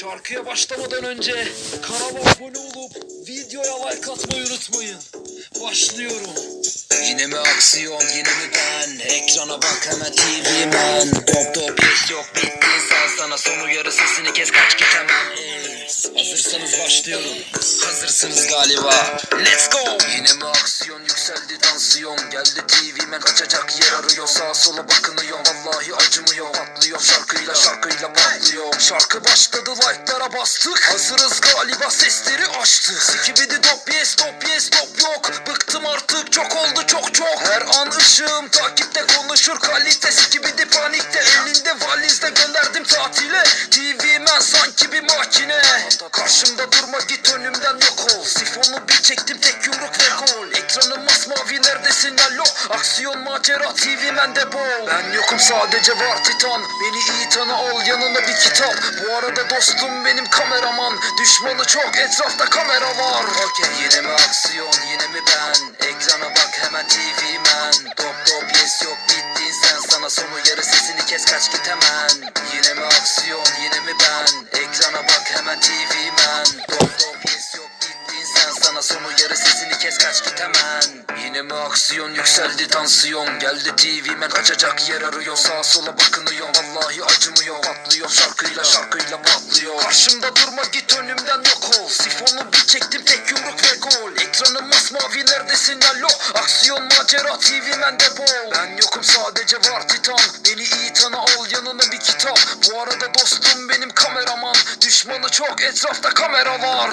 Şarkıya başlamadan önce kanala abone olup videoya like atmayı unutmayın. Başlıyorum. Yine mi aksiyon yine mi ben? Ekrana bak hemen TV man. Top top yes yok bitti. Sen sana son uyarı sesini kes kaç git hemen. Hazırsanız başlıyorum. Hazırsınız galiba. Let's go. Yine mi aksiyon yükseldi tansiyon. Geldi TV man kaçacak yer arıyor. Sağa sola bakınıyor. Vallahi acımıyor. Patlıyor Şarkıyla şarkıyla Şarkı başladı like'lara bastık. Hazırız galiba sesleri açtık. Skibidi dop yes dop yes dop yok. Bıktım artık çok oldu çok çok. Her an ışığım takipte konuşur kalitesi gibi de panikte Elinde valizle gönderdim tatile. TV men sanki bir makine. Karşımda durma git önümden yok ol. Sifonu bir çektim tek alo Aksiyon macera TV men de bol. Ben yokum sadece var titan. Beni iyi tanı ol yanına bir kitap. Bu arada dostum benim kameraman. Düşmanı çok etrafta kamera var. Okey yine mi aksiyon yine mi ben? Ekrana bak hemen TV man Top top yes yok bittin sen. Sana son uyarı sesini kes kaç git hemen. Yine mi aksiyon yine mi ben? Ekrana son uyarı sesini kes kaç git hemen. Yine mi aksiyon? Yükseldi tansiyon. Geldi TV man kaçacak yer arıyor Sağa sola bakınıyor Vallahi acımıyor. Patlıyor. Şarkıyla şarkıyla patlıyor. Karşımda durma git önümden yok ol. Sifonu bir çektim tek yumruk ve gol. Ekranım masmavi neredesin? Alo. Aksiyon macera TV men de bol. Ben yokum sadece var titan. Beni iyi tanı al yanına bir kitap. Bu arada dostum benim kameraman. Düşmanı çok etrafta kamera var